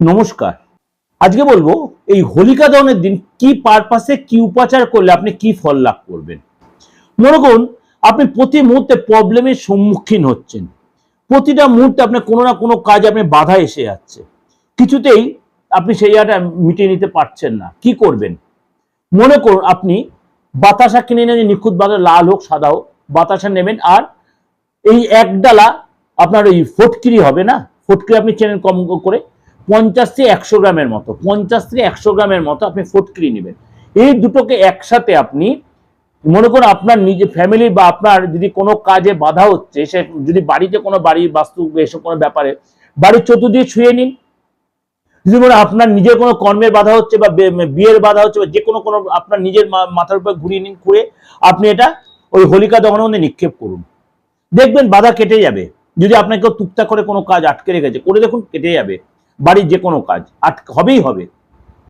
নমস্কার। আজকে বলব, এই হোলিকা দহনের দিন কি পারপাসে কি উপাচার করলে আপনি কি ফল লাভ করবেন? মনে করুন, আপনি প্রতি মুহূর্তে প্রবলেমের সম্মুখীন হচ্ছেন। প্রতিটা মুহূর্তে আপনার কোনো না কোনো কাজ আপনি বাধা এসে যাচ্ছে। কিছুতেই আপনি সেই জায়গাটা মিটিয়ে নিতে পারছেন না। কি করবেন? মনে করুন, আপনি বাতাসা কিনে নেন, নিখুঁত বাতাসা, লাল হোক, সাদা হোক, বাতাসা নেবেন আর এই এক ডালা আপনার ওই ফটকিরি হবে না? ফটকিরি আপনি চেনেন কম করে। পঞ্চাশ থেকে একশো গ্রামের মতো, পঞ্চাশ থেকে একশো গ্রামের মতো আপনি ফটকিরি নেবেন। এই দুটোকে একসাথে আপনি, মনে করুন আপনার নিজে ফ্যামিলি বা আপনার যদি কোনো কাজে বাধা হচ্ছে, সে যদি বাড়িতে কোনো বাড়ির বাস্তু এসব কোনো ব্যাপারে, বাড়ির চতুর্দিকে ছুঁয়ে নিন। যদি মনে আপনার নিজের কোনো কর্মের বাধা হচ্ছে বা বিয়ের বাধা হচ্ছে বা যে কোনো কোনো আপনার নিজের মাথার উপর ঘুরিয়ে নিন ঘুরে আপনি এটা ওই হোলিকা দহনের মধ্যে নিক্ষেপ করুন। দেখবেন বাধা কেটে যাবে। যদি আপনাকে টুকটাক করে কোনো কাজ আটকে রেখেছে, করে দেখুন কেটে যাবে। বাড়ির যে কোনো কাজ আট হবেই হবে।